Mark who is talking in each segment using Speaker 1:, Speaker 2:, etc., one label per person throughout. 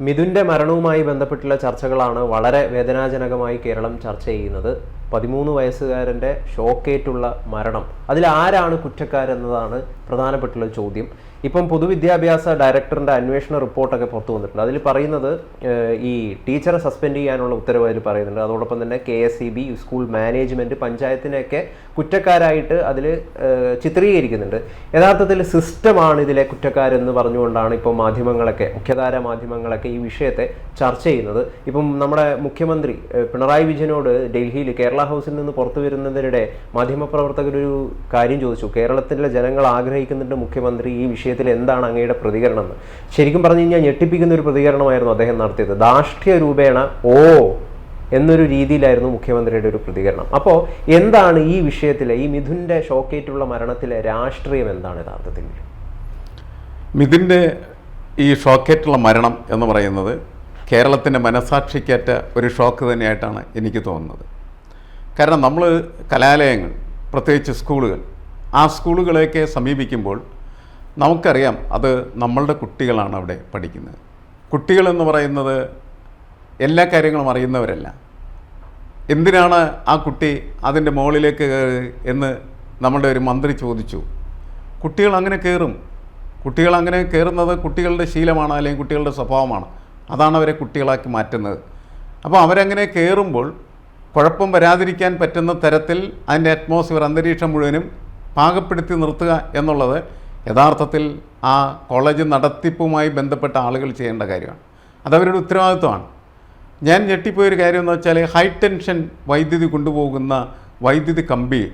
Speaker 1: മിഥുന്റെ മരണവുമായി ബന്ധപ്പെട്ടുള്ള ചർച്ചകളാണ് വളരെ വേദനാജനകമായി കേരളം ചർച്ച ചെയ്യുന്നത്. പതിമൂന്ന് വയസ്സുകാരന്റെ ഷോക്കേറ്റുള്ള മരണം. അതിൽ ആരാണ് കുറ്റക്കാരെന്നതാണ് പ്രധാനപ്പെട്ടുള്ള ചോദ്യം. ഇപ്പം പൊതുവിദ്യാഭ്യാസ ഡയറക്ടറിന്റെ അന്വേഷണ റിപ്പോർട്ടൊക്കെ പുറത്തു വന്നിട്ടുണ്ട്. അതിൽ പറയുന്നത് ഈ ടീച്ചറെ സസ്പെൻഡ് ചെയ്യാനുള്ള ഉത്തരവ് അതിൽ പറയുന്നുണ്ട്. അതോടൊപ്പം തന്നെ K S E B school management പഞ്ചായത്തിനെയൊക്കെ കുറ്റക്കാരായിട്ട് അതിൽ ചിത്രീകരിക്കുന്നുണ്ട്. യഥാർത്ഥത്തിൽ സിസ്റ്റമാണ് ഇതിലെ കുറ്റക്കാരെന്ന് പറഞ്ഞുകൊണ്ടാണ് ഇപ്പോൾ മാധ്യമങ്ങളൊക്കെ മുഖ്യധാര മാധ്യമങ്ങളൊക്കെ ഈ വിഷയത്തെ ചർച്ച ചെയ്യുന്നത്. ഇപ്പം നമ്മുടെ മുഖ്യമന്ത്രി പിണറായി വിജയനോട് ഡൽഹിയിൽ കേരള ഹൗസിൽ നിന്ന് പുറത്തു വരുന്നതിനിടെ മാധ്യമപ്രവർത്തകരൊരു കാര്യം ചോദിച്ചു. കേരളത്തിലെ ജനങ്ങൾ ആഗ്രഹിക്കുന്നുണ്ട് മുഖ്യമന്ത്രി ഈ വിഷയത്തിൽ എന്താണ് അങ്ങയുടെ പ്രതികരണം എന്ന്. ശരിക്കും പറഞ്ഞു കഴിഞ്ഞാൽ ഞെട്ടിപ്പിക്കുന്ന ഒരു പ്രതികരണമായിരുന്നു അദ്ദേഹം നടത്തിയത്. ധാർഷ്ട്യ രൂപേണ ഓ എന്നൊരു രീതിയിലായിരുന്നു മുഖ്യമന്ത്രിയുടെ ഒരു പ്രതികരണം. അപ്പോൾ എന്താണ് ഈ വിഷയത്തിലെ ഈ മിഥുന്റെ ഷോക്കേറ്റുള്ള മരണത്തിലെ രാഷ്ട്രീയം എന്താണ് യഥാർത്ഥത്തിൽ?
Speaker 2: മിഥുന്റെ ഈ ഷോക്കേറ്റുള്ള മരണം എന്ന് പറയുന്നത് കേരളത്തിന്റെ മനസാക്ഷിക്കേറ്റ ഒരു ഷോക്ക് തന്നെയായിട്ടാണ് എനിക്ക് തോന്നുന്നത്. കാരണം നമ്മൾ കലാലയങ്ങൾ പ്രത്യേകിച്ച് സ്കൂളുകൾ ആ സ്കൂളുകളെയൊക്കെ സമീപിക്കുമ്പോൾ നമുക്കറിയാം അത് നമ്മളുടെ കുട്ടികളാണ് അവിടെ പഠിക്കുന്നത്. കുട്ടികളെന്ന് പറയുന്നത് എല്ലാ കാര്യങ്ങളും അറിയുന്നവരല്ല. എന്തിനാണ് ആ കുട്ടി അതിന്റെ മുകളിലേക്ക് എന്ന് നമ്മളുടെ ഒരു മന്ത്രി ചോദിച്ചു. കുട്ടികൾ അങ്ങനെ കയറും. കുട്ടികൾ അങ്ങനെ കയറുന്നത് കുട്ടികളുടെ ശീലമാണ് അല്ലെങ്കിൽ കുട്ടികളുടെ സ്വഭാവമാണ്. അതാണ് അവരെ കുട്ടികളാക്കി മാറ്റുന്നത്. അപ്പോൾ അവരങ്ങനെ കയറുമ്പോൾ കുഴപ്പം വരാതിരിക്കാൻ പറ്റുന്ന തരത്തിൽ അതിന്റെ അറ്റ്മോസ്ഫിയർ അന്തരീക്ഷം മുഴുവനും പാകപ്പെടുത്തി നിർത്തുക എന്നുള്ളത് യഥാർത്ഥത്തിൽ ആ കോളേജ് നടത്തിപ്പുമായി ബന്ധപ്പെട്ട ആളുകൾ ചെയ്യേണ്ട കാര്യമാണ്. അതവരുടെ ഉത്തരവാദിത്വമാണ്. ഞാൻ ഞെട്ടിപ്പോയൊരു കാര്യം എന്ന് വെച്ചാൽ ഹൈ ടെൻഷൻ വൈദ്യുതി കൊണ്ടുപോകുന്ന വൈദ്യുതി കമ്പി.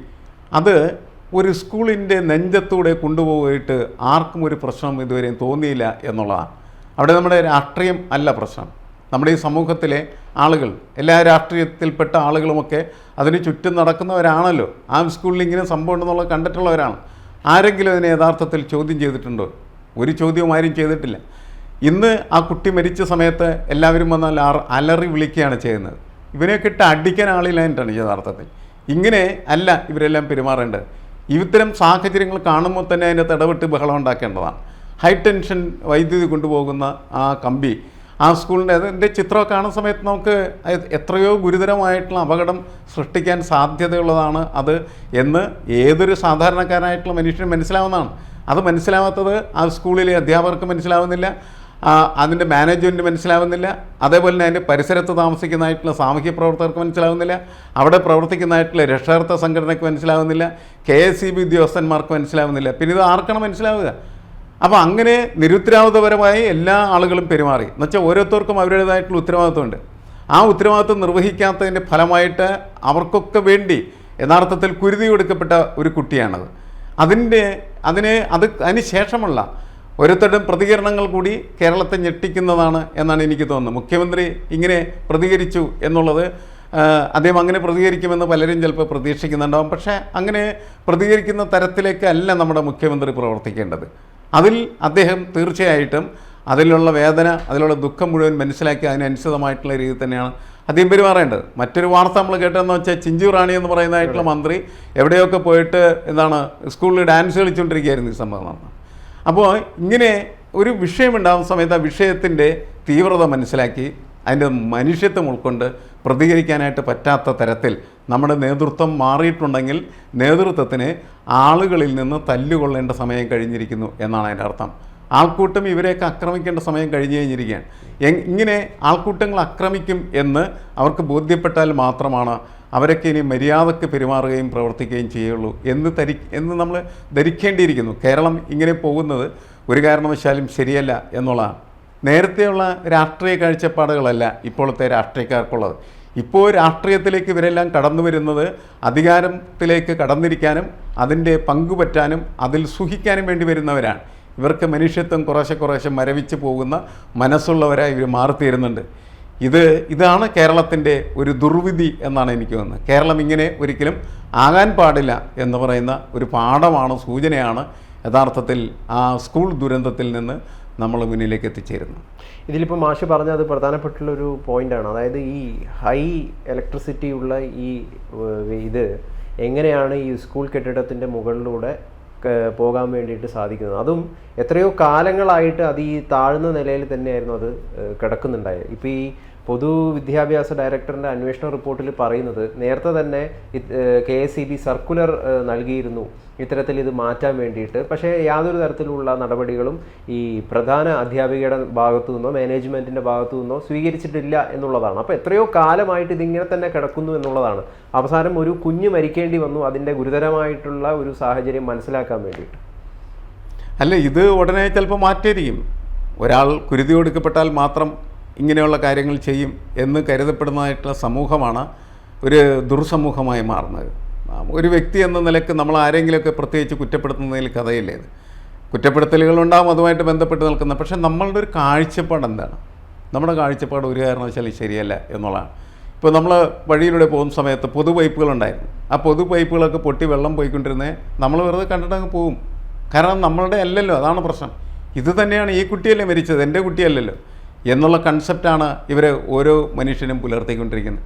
Speaker 2: അത് ഒരു സ്കൂളിന്റെ നെഞ്ചത്തൂടെ കൊണ്ടുപോയിട്ട് ആർക്കും ഒരു പ്രശ്നം ഇതുവരെയും തോന്നിയില്ല എന്നുള്ളതാണ്. അവിടെ നമ്മുടെ രാഷ്ട്രീയം അല്ല പ്രശ്നം. നമ്മുടെ ഈ സമൂഹത്തിലെ ആളുകൾ എല്ലാ രാഷ്ട്രീയത്തിൽപ്പെട്ട ആളുകളുമൊക്കെ അതിന് ചുറ്റും നടക്കുന്നവരാണല്ലോ. ആ സ്കൂളിൽ ഇങ്ങനെ സംഭവം ഉണ്ടെന്നുള്ളത് കണ്ടിട്ടുള്ളവരാണ്. ആരെങ്കിലും അതിനെ യഥാർത്ഥത്തിൽ ചോദ്യം ചെയ്തിട്ടുണ്ടോ? ഒരു ചോദ്യവും ആരും ചെയ്തിട്ടില്ല. ഇന്ന് ആ കുട്ടി മരിച്ച സമയത്ത് എല്ലാവരും വന്നാൽ അലറി വിളിക്കുകയാണ് ചെയ്യുന്നത്. ഇവരെയൊക്കെ ഇട്ട് അടിക്കാൻ ആളില്ലായിട്ടാണ് യഥാർത്ഥത്തിൽ. ഇങ്ങനെ അല്ല ഇവരെല്ലാം പെരുമാറേണ്ടത്. ഇത്തരം സാഹചര്യങ്ങൾ കാണുമ്പോൾ തന്നെ അതിന്റെ ഇടപെട്ട് ബഹളം ഉണ്ടാക്കേണ്ടതാണ്. ഹൈ ടെൻഷൻ വൈദ്യുതി കൊണ്ടുപോകുന്ന ആ കമ്പി ആ സ്കൂളിന്റെ അതിന്റെ ചിത്രമൊക്കെ കാണുന്ന സമയത്ത് നമുക്ക് എത്രയോ ഗുരുതരമായിട്ടുള്ള അപകടം സൃഷ്ടിക്കാൻ സാധ്യതയുള്ളതാണ് അത് എന്ന് ഏതൊരു സാധാരണക്കാരനായിട്ടുള്ള മനുഷ്യന് മനസ്സിലാവുന്നതാണ്. അത് മനസ്സിലാവാത്തത് ആ സ്കൂളിലെ അധ്യാപകർക്ക് മനസ്സിലാവുന്നില്ല അതിന്റെ മാനേജ്മെന്റ് മനസ്സിലാവുന്നില്ല അതേപോലെ തന്നെ അതിന്റെ പരിസരത്ത് താമസിക്കുന്നതായിട്ടുള്ള സാമൂഹ്യ പ്രവർത്തകർക്ക് മനസ്സിലാവുന്നില്ല അവിടെ പ്രവർത്തിക്കുന്നതായിട്ടുള്ള രക്ഷാർത്ഥ സംഘടനയ്ക്ക് മനസ്സിലാവുന്നില്ല കെ എസ് സി ബി ഉദ്യോഗസ്ഥന്മാർക്ക് മനസ്സിലാവുന്നില്ല. പിന്നെ ഇത് ആർക്കാണ് മനസ്സിലാവുക? അപ്പോൾ അങ്ങനെ നിരുത്തരവാദപരമായി എല്ലാ ആളുകളും പെരുമാറി. എന്നുവെച്ചാൽ ഓരോരുത്തർക്കും അവരുടേതായിട്ടുള്ള ഉത്തരവാദിത്വമുണ്ട്. ആ ഉത്തരവാദിത്വം നിർവഹിക്കാത്തതിന്റെ ഫലമായിട്ട് അവർക്കൊക്കെ വേണ്ടി യഥാർത്ഥത്തിൽ കുരുതി കൊടുക്കപ്പെട്ട ഒരു കുട്ടിയാണത്. അതിന്റെ അതിന് അത് അതിന് ശേഷമുള്ള ഓരോരുത്തരുടെയും പ്രതികരണങ്ങൾ കൂടി കേരളത്തെ ഞെട്ടിക്കുന്നതാണ് എന്നാണ് എനിക്ക് തോന്നുന്നത്. മുഖ്യമന്ത്രി ഇങ്ങനെ പ്രതികരിച്ചു എന്നുള്ളത് അദ്ദേഹം അങ്ങനെ പ്രതികരിക്കുമെന്ന് പലരും ചിലപ്പോൾ പ്രതീക്ഷിക്കുന്നുണ്ടാവും. പക്ഷേ അങ്ങനെ പ്രതികരിക്കുന്ന തരത്തിലേക്ക് അല്ല നമ്മുടെ മുഖ്യമന്ത്രി പ്രവർത്തിക്കേണ്ടത്. അതിൽ അദ്ദേഹം തീർച്ചയായിട്ടും അതിലുള്ള വേദന അതിലുള്ള ദുഃഖം മുഴുവൻ മനസ്സിലാക്കി അതിനനുസൃതമായിട്ടുള്ള രീതി തന്നെയാണ് അദ്ദേഹം പെരുമാറേണ്ടത്. മറ്റൊരു വാർത്ത നമ്മൾ കേട്ടതെന്ന് വെച്ചാൽ ചിഞ്ചു റാണി എന്ന് പറയുന്നതായിട്ടുള്ള മന്ത്രി എവിടെയൊക്കെ പോയിട്ട് എന്താണ് സ്കൂളിൽ ഡാൻസ് കളിച്ചുകൊണ്ടിരിക്കുകയായിരുന്നു ഈ സംഭവം നടന്നത് അപ്പോൾ ഇങ്ങനെ ഒരു വിഷയമുണ്ടാകുന്ന സമയത്ത് ആ വിഷയത്തിന്റെ തീവ്രത മനസ്സിലാക്കി അതിന്റെ മനുഷ്യത്വം ഉൾക്കൊണ്ട് പ്രതികരിക്കാനായിട്ട് പറ്റാത്ത തരത്തിൽ നമ്മുടെ നേതൃത്വം മാറിയിട്ടുണ്ടെങ്കിൽ നേതൃത്വത്തിന് ആളുകളിൽ നിന്ന് തല്ലുകൊള്ളേണ്ട സമയം കഴിഞ്ഞിരിക്കുന്നു എന്നാണ് അതിന്റെ അർത്ഥം. ആൾക്കൂട്ടം ഇവരെയൊക്കെ ആക്രമിക്കേണ്ട സമയം കഴിഞ്ഞു കഴിഞ്ഞിരിക്കുകയാണ്. ഇങ്ങനെ ആൾക്കൂട്ടങ്ങൾ ആക്രമിക്കും എന്ന് അവർക്ക് ബോധ്യപ്പെട്ടാൽ മാത്രമാണ് അവരൊക്കെ ഇനി മര്യാദയ്ക്ക് പെരുമാറുകയും പ്രവർത്തിക്കുകയും ചെയ്യുള്ളൂ എന്ന് ധരി എന്ന് നമ്മൾ ധരിക്കേണ്ടിയിരിക്കുന്നു. കേരളം ഇങ്ങനെ പോകുന്നത് ഒരു കാരണവശാലും ശരിയല്ല എന്നുള്ളതാണ്. നേരത്തെയുള്ള രാഷ്ട്രീയ കാഴ്ചപ്പാടുകളല്ല ഇപ്പോഴത്തെ രാഷ്ട്രീയക്കാർക്കുള്ളത്. ഇപ്പോൾ രാഷ്ട്രീയത്തിലേക്ക് ഇവരെല്ലാം കടന്നു വരുന്നത് അധികാരത്തിലേക്ക് കടന്നിരിക്കാനും അതിന്റെ പങ്കുപറ്റാനും അതിൽ സുഖിക്കാനും വേണ്ടി വരുന്നവരാണ്. ഇവർക്ക് മനുഷ്യത്വം കുറേശ്ശെ കുറേശ്ശെ മരവിച്ച് പോകുന്ന മനസ്സുള്ളവരായി ഇവർ മാറിത്തീരുന്നുണ്ട് ഇത് ഇതാണ് കേരളത്തിന്റെ ഒരു ദുർവിധി എന്നാണ് എനിക്ക് തോന്നുന്നത്. കേരളം ഇങ്ങനെ ഒരിക്കലും ആകാൻ പാടില്ല എന്ന് പറയുന്ന ഒരു പാഠമാണ് സൂചനയാണ് യഥാർത്ഥത്തിൽ ആ സ്കൂൾ ദുരന്തത്തിൽ നിന്ന് നമ്മൾ മുന്നിലേക്ക് എത്തിച്ചേരുന്നു.
Speaker 1: ഇതിലിപ്പോൾ മാഷ് പറഞ്ഞത് പ്രധാനപ്പെട്ടുള്ള ഒരു പോയിന്റാണ്. അതായത് ഈ ഹൈ ഇലക്ട്രിസിറ്റി ഉള്ള ഈ ഇത് എങ്ങനെയാണ് ഈ സ്കൂൾ കെട്ടിടത്തിന്റെ മുകളിലൂടെ പോകാൻ വേണ്ടിയിട്ട് സാധിക്കുന്നത്? അതും എത്രയോ കാലങ്ങളായിട്ട് അത് ഈ താഴ്ന്ന നിലയിൽ തന്നെയായിരുന്നു അത് കിടക്കുന്നുണ്ടായത്. ഇപ്പോൾ ഈ പൊതുവിദ്യാഭ്യാസ ഡയറക്ടറിന്റെ അന്വേഷണ റിപ്പോർട്ടിൽ പറയുന്നത് നേരത്തെ തന്നെ K S C B circular നൽകിയിരുന്നു. ഇത്തരത്തിൽ ഇത് മാറ്റാൻ വേണ്ടിയിട്ട്. പക്ഷേ യാതൊരു തരത്തിലുള്ള നടപടികളും ഈ പ്രധാന അധ്യാപികയുടെ ഭാഗത്തു നിന്നോ മാനേജ്മെന്റിന്റെ ഭാഗത്തു നിന്നോ സ്വീകരിച്ചിട്ടില്ല എന്നുള്ളതാണ്. അപ്പോൾ എത്രയോ കാലമായിട്ട് ഇതിങ്ങനെ തന്നെ കിടക്കുന്നു എന്നുള്ളതാണ്. അവസാനം ഒരു കുഞ്ഞ് മരിക്കേണ്ടി വന്നു. അതിന്റെ ഗുരുതരമായിട്ടുള്ള ഒരു സാഹചര്യം മനസ്സിലാക്കാൻ വേണ്ടിയിട്ട്.
Speaker 2: അല്ല ഇത് ഉടനെ ചിലപ്പോൾ മാറ്റിയിരിക്കും. ഒരാൾ കുരുതി കൊടുക്കപ്പെട്ടാൽ മാത്രം ഇങ്ങനെയുള്ള കാര്യങ്ങൾ ചെയ്യും എന്ന് കരുതപ്പെടുന്നതായിട്ടുള്ള സമൂഹമാണ് ഒരു ദുർസമൂഹമായി മാറുന്നത്. ഒരു വ്യക്തി എന്ന നിലയ്ക്ക് നമ്മൾ ആരെങ്കിലുമൊക്കെ പ്രത്യേകിച്ച് കുറ്റപ്പെടുത്തുന്നതിൽ കഥയില്ലേ ഇത്. കുറ്റപ്പെടുത്തലുകളുണ്ടാകും അതുമായിട്ട് ബന്ധപ്പെട്ട് നിൽക്കുന്ന പക്ഷേ നമ്മളുടെ ഒരു കാഴ്ചപ്പാട് എന്താണ്? നമ്മുടെ കാഴ്ചപ്പാട് ഒരു കാരണവശാലും ശരിയല്ല എന്നുള്ളതാണ്. ഇപ്പോൾ നമ്മൾ വഴിയിലൂടെ പോകുന്ന സമയത്ത് പൊതു പൈപ്പുകളുണ്ടായിരുന്നു ആ പൊതു പൈപ്പുകളൊക്കെ പൊട്ടി വെള്ളം പോയിക്കൊണ്ടിരുന്നേ നമ്മൾ വെറുതെ കണ്ടിട്ടങ്ങ് പോകും കാരണം നമ്മളുടെ അല്ലല്ലോ അതാണ് പ്രശ്നം. ഇത് തന്നെയാണ് ഈ കുട്ടിയല്ലേ മരിച്ചത് എന്റെ കുട്ടിയല്ലല്ലോ. എന്നുള്ള കൺസെപ്റ്റാണ് ഇവർ ഓരോ മനുഷ്യനും പുലർത്തിക്കൊണ്ടിരിക്കുന്നത്.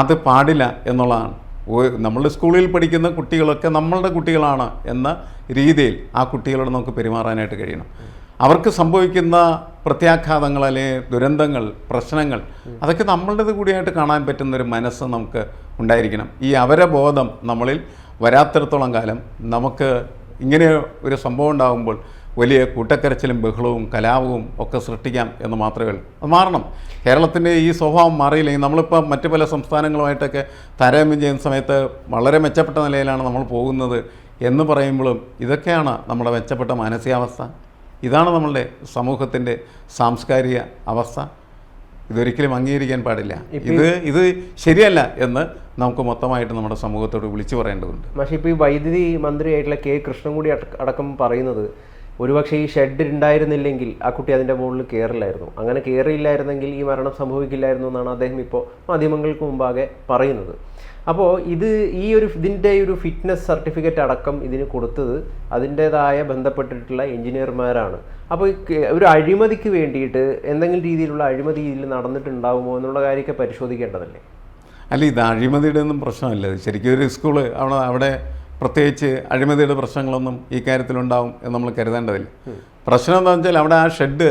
Speaker 2: അത് പാടില്ല എന്നുള്ളതാണ്. നമ്മൾ സ്കൂളിൽ പഠിക്കുന്ന കുട്ടികളൊക്കെ നമ്മളുടെ കുട്ടികളാണ് എന്ന രീതിയിൽ ആ കുട്ടികളോട് നമുക്ക് പെരുമാറാനായിട്ട് കഴിയണം. അവർക്ക് സംഭവിക്കുന്ന പ്രത്യാഘാതങ്ങൾ അല്ലെങ്കിൽ ദുരന്തങ്ങൾ പ്രശ്നങ്ങൾ അതൊക്കെ നമ്മളുടേത് കൂടിയായിട്ട് കാണാൻ പറ്റുന്ന ഒരു മനസ്സ് നമുക്ക് ഉണ്ടായിരിക്കണം. ഈ അവരബോധം നമ്മളിൽ വരാത്തിടത്തോളം കാലം നമുക്ക് ഇങ്ങനെ ഒരു സംഭവം ഉണ്ടാകുമ്പോൾ വലിയ കൂട്ടക്കരച്ചിലും ബഹളവും കലാപവും ഒക്കെ സൃഷ്ടിക്കാം എന്ന് മാത്രമേ ഉള്ളൂ. അത് മാറണം. കേരളത്തിന്റെ ഈ സ്വഭാവം മാറിയില്ലെങ്കിൽ നമ്മളിപ്പോൾ മറ്റു പല സംസ്ഥാനങ്ങളുമായിട്ടൊക്കെ താരതമ്യം ചെയ്യുന്ന സമയത്ത് വളരെ മെച്ചപ്പെട്ട നിലയിലാണ് നമ്മൾ പോകുന്നത് എന്ന് പറയുമ്പോഴും ഇതൊക്കെയാണ് നമ്മുടെ മെച്ചപ്പെട്ട മാനസികാവസ്ഥ. ഇതാണ് നമ്മളുടെ സമൂഹത്തിന്റെ സാംസ്കാരിക അവസ്ഥ. ഇതൊരിക്കലും അംഗീകരിക്കാൻ പാടില്ല. ഇത് ഇത് ശരിയല്ല എന്ന് നമുക്ക് മൊത്തമായിട്ട് നമ്മുടെ സമൂഹത്തോട് വിളിച്ചു പറയേണ്ടതുണ്ട്.
Speaker 1: പക്ഷേ ഇപ്പോൾ ഈ വൈദ്യുതി മന്ത്രിയായിട്ടുള്ള കെ കൃഷ്ണൻകുടി അടക്ക- അടക്കം പറയുന്നത് ഒരുപക്ഷെ ഈ ഷെഡ് ഉണ്ടായിരുന്നില്ലെങ്കിൽ ആ കുട്ടി അതിന്റെ മുകളിൽ കയറില്ലായിരുന്നു അങ്ങനെ കയറിയില്ലായിരുന്നെങ്കിൽ ഈ മരണം സംഭവിക്കില്ലായിരുന്നു എന്നാണ് അദ്ദേഹം ഇപ്പോൾ മാധ്യമങ്ങൾക്ക് മുമ്പാകെ പറയുന്നത്. അപ്പോൾ ഇത് ഈ ഒരു ഇതിന്റെ ഒരു ഫിറ്റ്നസ് സർട്ടിഫിക്കറ്റ് അടക്കം ഇതിന് കൊടുത്തത് അതിന്റേതായ ബന്ധപ്പെട്ടിട്ടുള്ള എഞ്ചിനീയർമാരാണ്. അപ്പോൾ ഒരു അഴിമതിക്ക് വേണ്ടിയിട്ട് എന്തെങ്കിലും രീതിയിലുള്ള അഴിമതി ഇതിൽ നടന്നിട്ടുണ്ടാകുമോ എന്നുള്ള കാര്യമൊക്കെ പരിശോധിക്കേണ്ടതല്ലേ?
Speaker 2: അല്ല ഇത് അഴിമതിയുടെ ഒന്നും പ്രശ്നമല്ല ശരിക്കും ഒരു സ്കൂൾ അവിടെ അവിടെ പ്രത്യേകിച്ച് അഴിമതിയുടെ പ്രശ്നങ്ങളൊന്നും ഈ കാര്യത്തിലുണ്ടാവും എന്ന് നമ്മൾ കരുതേണ്ടതില്ല. പ്രശ്നം എന്താണെന്ന് വെച്ചാൽ അവിടെ ആ ഷെഡ്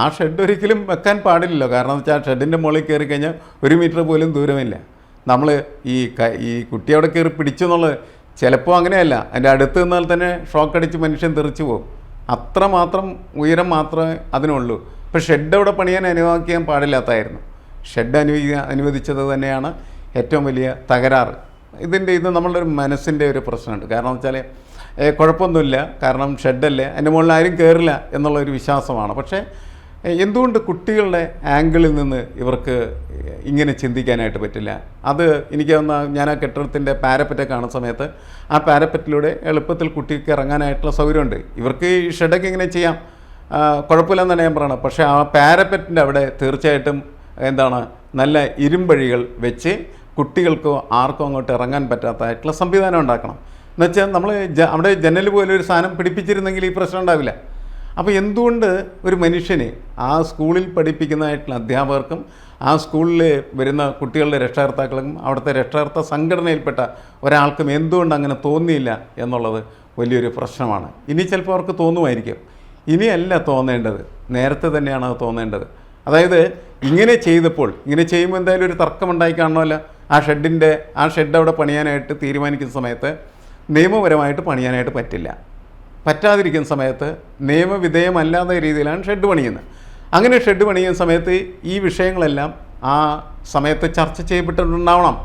Speaker 2: ആ ഷെഡ് ഒരിക്കലും വെക്കാൻ പാടില്ലല്ലോ. കാരണം എന്ന് വെച്ചാൽ ആ ഷെഡിന്റെ മുകളിൽ കയറി കഴിഞ്ഞാൽ ഒരു മീറ്റർ പോലും ദൂരമില്ല. നമ്മൾ ഈ ഈ കുട്ടി അവിടെ കയറി പിടിച്ചു എന്നുള്ളത് ചിലപ്പോൾ അങ്ങനെയല്ല. അതിന്റെ അടുത്ത് നിന്നാൽ തന്നെ ഷോക്ക് അടിച്ച് മനുഷ്യൻ തെറിച്ചു പോകും. അത്ര മാത്രം ഉയരം മാത്രമേ അതിനുള്ളൂ. ഇപ്പോൾ ഷെഡ് അവിടെ പണിയാൻ അനുവദിക്കാൻ പാടില്ലാത്തായിരുന്നു. ഷെഡ് അനുവദിക്കുക അനുവദിച്ചത് തന്നെയാണ് ഏറ്റവും വലിയ തകരാറ്. ഇതിന്റെ ഇത് നമ്മളുടെ ഒരു മനസ്സിന്റെ ഒരു പ്രശ്നമുണ്ട്. കാരണം വെച്ചാൽ കുഴപ്പമൊന്നുമില്ല. കാരണം ഷെഡല്ലേ. അതിന്റെ മുകളിൽ ആരും കയറില്ല എന്നുള്ള ഒരു വിശ്വാസമാണ്. പക്ഷേ എന്തുകൊണ്ട് കുട്ടികളുടെ ആംഗിളിൽ നിന്ന് ഇവർക്ക് ഇങ്ങനെ ചിന്തിക്കാനായിട്ട് പറ്റില്ല? അത് എനിക്ക് തോന്നുന്ന ഞാൻ ആ കെട്ടിടത്തിന്റെ പാരപ്പറ്റ കാണുന്ന സമയത്ത് ആ പാരപ്പറ്റിലൂടെ എളുപ്പത്തിൽ കുട്ടിക്ക് ഇറങ്ങാനായിട്ടുള്ള സൗകര്യമുണ്ട്. ഇവർക്ക് ഈ ഷെഡൊക്കെ ഇങ്ങനെ ചെയ്യാം. കുഴപ്പമില്ലെന്നാണ് ഞാൻ പറയണം പക്ഷേ ആ പാരപ്പറ്റിന്റെ അവിടെ തീർച്ചയായിട്ടും എന്താണ് നല്ല ഇരുമ്പഴികൾ വെച്ച് കുട്ടികൾക്കോ ആർക്കോ അങ്ങോട്ട് ഇറങ്ങാൻ പറ്റാത്തതായിട്ടുള്ള സംവിധാനം ഉണ്ടാക്കണം. എന്നുവെച്ചാൽ നമ്മൾ അവിടെ ജനൽ പോലെ ഒരു സാധനം പിടിപ്പിച്ചിരുന്നെങ്കിൽ ഈ പ്രശ്നം ഉണ്ടാവില്ല. അപ്പോൾ എന്തുകൊണ്ട് ഒരു മനുഷ്യനെ ആ സ്കൂളിൽ പഠിപ്പിക്കുന്നതായിട്ടുള്ള അധ്യാപകർക്കും ആ സ്കൂളിൽ വരുന്ന കുട്ടികളുടെ രക്ഷകർത്താക്കൾക്കും അവിടുത്തെ രക്ഷകർത്ത സംഘടനയിൽപ്പെട്ട ഒരാൾക്കും എന്തുകൊണ്ട് അങ്ങനെ തോന്നിയില്ല എന്നുള്ളത് വലിയൊരു പ്രശ്നമാണ്. ഇനി ചിലപ്പോൾ അവർക്ക് തോന്നുമായിരിക്കും. ഇനിയല്ല തോന്നേണ്ടത്. നേരത്തെ തന്നെയാണ് അത് തോന്നേണ്ടത്. അതായത് ഇങ്ങനെ ചെയ്തപ്പോൾ ഇങ്ങനെ ചെയ്യുമ്പോൾ എന്തായാലും ഒരു തർക്കം കാണണമല്ലോ. ആ ഷെഡിന്റെ ആ ഷെഡ് അവിടെ പണിയാനായിട്ട് തീരുമാനിക്കുന്ന സമയത്ത് നിയമപരമായിട്ട് പണിയാനായിട്ട് പറ്റില്ല. പറ്റാതിരിക്കുന്ന സമയത്ത് നിയമവിധേയമല്ലാത്ത രീതിയിലാണ് ഷെഡ് പണിയുന്നത്. അങ്ങനെ ഷെഡ് പണിയുന്ന സമയത്ത് ഈ വിഷയങ്ങളെല്ലാം ആ സമയത്ത് ചർച്ച ചെയ്യപ്പെട്ടിട്ടുണ്ടാവണം.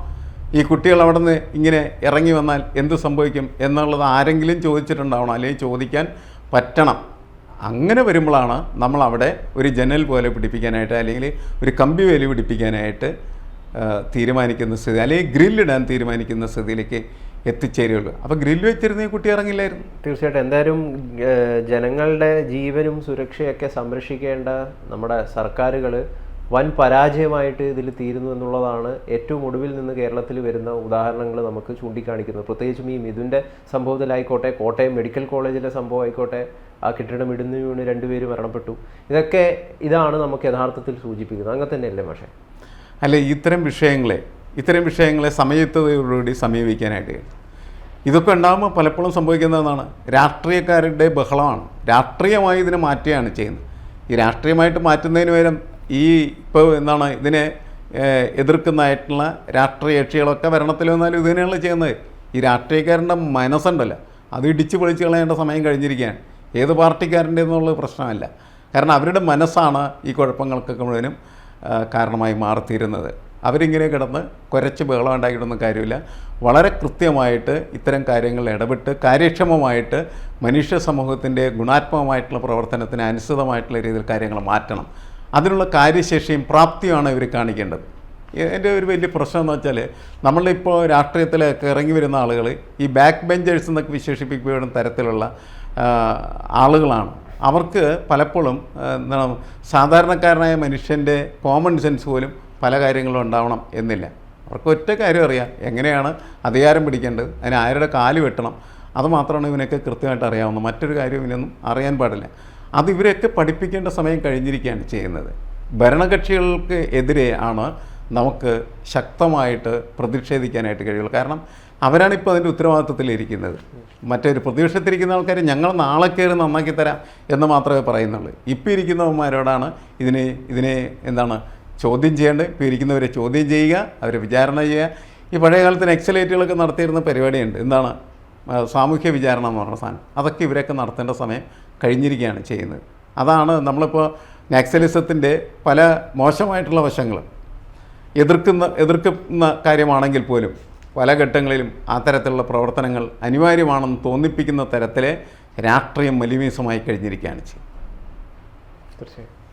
Speaker 2: ഈ കുട്ടികൾ അവിടെ നിന്ന് ഇങ്ങനെ ഇറങ്ങി വന്നാൽ എന്ത് സംഭവിക്കും എന്നുള്ളത് ആരെങ്കിലും ചോദിച്ചിട്ടുണ്ടാവണം അല്ലെങ്കിൽ ചോദിക്കാൻ പറ്റണം. അങ്ങനെ വരുമ്പോഴാണ് നമ്മൾ അവിടെ ഒരു ജനൽ പോലെ പിടിപ്പിക്കാനായിട്ട് അല്ലെങ്കിൽ ഒരു കമ്പി വേലി പിടിപ്പിക്കാനായിട്ട് തീരുമാനിക്കുന്ന സ്ഥിതി അല്ലെങ്കിൽ ഗ്രില്ലിടാൻ തീരുമാനിക്കുന്ന സ്ഥിതിയിലേക്ക് എത്തിച്ചേരുകയുള്ളൂ. അപ്പോൾ ഗ്രില്ല് വെച്ചിരുന്ന കുട്ടി ഇറങ്ങില്ലായിരുന്നു.
Speaker 1: തീർച്ചയായിട്ടും. എന്തായാലും ജനങ്ങളുടെ ജീവനും സുരക്ഷയൊക്കെ സംരക്ഷിക്കേണ്ട നമ്മുടെ സർക്കാരുകൾ വൻ പരാജയമായിട്ട് ഇതിൽ തീരുന്നു എന്നുള്ളതാണ് ഏറ്റവും ഒടുവിൽ നിന്ന് കേരളത്തിൽ വരുന്ന ഉദാഹരണങ്ങൾ നമുക്ക് ചൂണ്ടിക്കാണിക്കുന്നത്. പ്രത്യേകിച്ചും ഈ മിഥുന്റെ സംഭവത്തിലായിക്കോട്ടെ കോട്ടയം മെഡിക്കൽ കോളേജിലെ സംഭവം ആയിക്കോട്ടെ ആ കെട്ടിടം ഇടുന്നു വീണ് രണ്ടുപേര് മരണപ്പെട്ടു. ഇതൊക്കെ ഇതാണ് നമുക്ക് യഥാർത്ഥത്തിൽ സൂചിപ്പിക്കുന്നത്. അങ്ങനെ തന്നെയല്ലേ പക്ഷേ
Speaker 2: അല്ല ഇത്തരം വിഷയങ്ങളെ ഇത്തരം വിഷയങ്ങളെ സമയത്തോടുകൂടി സമീപിക്കാനായിട്ട് കഴിയും. ഇതൊക്കെ ഉണ്ടാകുമ്പോൾ പലപ്പോഴും സംഭവിക്കുന്നതാണ് രാഷ്ട്രീയക്കാരുടെ ബഹളമാണ്. രാഷ്ട്രീയമായി ഇതിനെ മാറ്റുകയാണ് ചെയ്യുന്നത്. ഈ രാഷ്ട്രീയമായിട്ട് മാറ്റുന്നതിന് പകരം ഈ ഇപ്പോൾ എന്താണ് ഇതിനെ എതിർക്കുന്നതായിട്ടുള്ള രാഷ്ട്രീയ കക്ഷികളൊക്കെ ഭരണത്തിൽ വന്നാലും ഇത് ചെയ്യുന്നത്. ഈ രാഷ്ട്രീയക്കാരന്റെ മനസ്സുണ്ടല്ലോ. അത് ഇടിച്ചു പൊളിച്ച് കളയേണ്ട സമയം കഴിഞ്ഞിരിക്കുകയാണ്. ഏത് പാർട്ടിക്കാരന്റെ എന്നുള്ളത് പ്രശ്നമല്ല. കാരണം അവരുടെ മനസ്സാണ് ഈ കുഴപ്പങ്ങൾക്കൊക്കെ മുഴുവനും കാരണമായി മാറിത്തീരുന്നത്. അവരിങ്ങനെ കിടന്ന് കുരച്ച് ബഹളം ഉണ്ടാക്കിയിട്ടൊന്നും കാര്യമില്ല. വളരെ കൃത്യമായിട്ട് ഇത്തരം കാര്യങ്ങളിൽ ഇടപെട്ട് കാര്യക്ഷമമായിട്ട് മനുഷ്യ സമൂഹത്തിന്റെ ഗുണാത്മകമായിട്ടുള്ള പ്രവർത്തനത്തിന് അനുസൃതമായിട്ടുള്ള രീതിയിൽ കാര്യങ്ങൾ മാറ്റണം. അതിനുള്ള കാര്യശേഷിയും പ്രാപ്തിയുമാണ് ഇവർ കാണിക്കേണ്ടത്. എന്റെ ഒരു വലിയ പ്രശ്നം എന്ന് വെച്ചാൽ നമ്മളിപ്പോൾ രാഷ്ട്രീയത്തിലൊക്കെ ഇറങ്ങി വരുന്ന ആളുകൾ ഈ ബാക്ക് ബെഞ്ചേഴ്സ് എന്നൊക്കെ വിശേഷിപ്പിക്കപ്പെടുന്ന തരത്തിലുള്ള ആളുകളാണ്. അവർക്ക് പലപ്പോഴും എന്താണ് സാധാരണക്കാരനായ മനുഷ്യന്റെ കോമൺ സെൻസ് പോലും പല കാര്യങ്ങളും ഉണ്ടാവണം എന്നില്ല. അവർക്ക് ഒറ്റ കാര്യം അറിയാം എങ്ങനെയാണ് അധികാരം പിടിക്കേണ്ടത് അതിന് ആരുടെ കാൽ വെട്ടണം. അതുമാത്രമാണ് ഇവനൊക്കെ കൃത്യമായിട്ട് അറിയാവുന്നത്. മറ്റൊരു കാര്യം ഇവനൊന്നും അറിയാൻ പാടില്ല. അത് ഇവരെയൊക്കെ പഠിപ്പിക്കേണ്ട സമയം കഴിഞ്ഞിരിക്കുകയാണ് ചെയ്യുന്നത്. ഭരണകക്ഷികൾക്ക് എതിരെ ആണ് നമുക്ക് ശക്തമായിട്ട് പ്രതിഷേധിക്കാനായിട്ട് കഴിയുള്ളൂ. കാരണം അവരാണ് ഇപ്പോൾ അതിന്റെ ഉത്തരവാദിത്വത്തിലിരിക്കുന്നത്. മറ്റൊരു പ്രതിപക്ഷത്തിരിക്കുന്ന ആൾക്കാർ ഞങ്ങൾ നാളെ കയറി നന്നാക്കി തരാം എന്ന് മാത്രമേ പറയുന്നുള്ളൂ. ഇപ്പോൾ ഇരിക്കുന്നവന്മാരോടാണ് ഇതിനെ ഇതിനെ എന്താണ് ചോദ്യം ചെയ്യേണ്ടത്? ഇപ്പോൾ ഇരിക്കുന്നവരെ ചോദ്യം ചെയ്യുക അവരെ വിചാരണ ചെയ്യുക. ഈ പഴയ കാലത്ത് എക്സലേറ്റുകളൊക്കെ നടത്തിയിരുന്ന പരിപാടിയുണ്ട്. എന്താണ്? സാമൂഹ്യ വിചാരണ എന്ന് പറഞ്ഞ സാധനം. അതൊക്കെ ഇവരൊക്കെ നടത്തേണ്ട സമയം കഴിഞ്ഞിരിക്കുകയാണ് ചെയ്യുന്നത്. അതാണ് നമ്മളിപ്പോൾ നാക്സലിസത്തിന്റെ പല മോശമായിട്ടുള്ള വശങ്ങൾ എതിർക്കുന്ന എതിർക്കുന്ന കാര്യമാണെങ്കിൽ പോലും പല ഘട്ടങ്ങളിലും ആ തരത്തിലുള്ള പ്രവർത്തനങ്ങൾ അനിവാര്യമാണെന്ന് തോന്നിപ്പിക്കുന്ന തരത്തിലെ രാഷ്ട്രീയം മലിമീസമായി കഴിഞ്ഞിരിക്കുകയാണ് ചെയ്യുന്നത്.
Speaker 1: തീർച്ചയായും.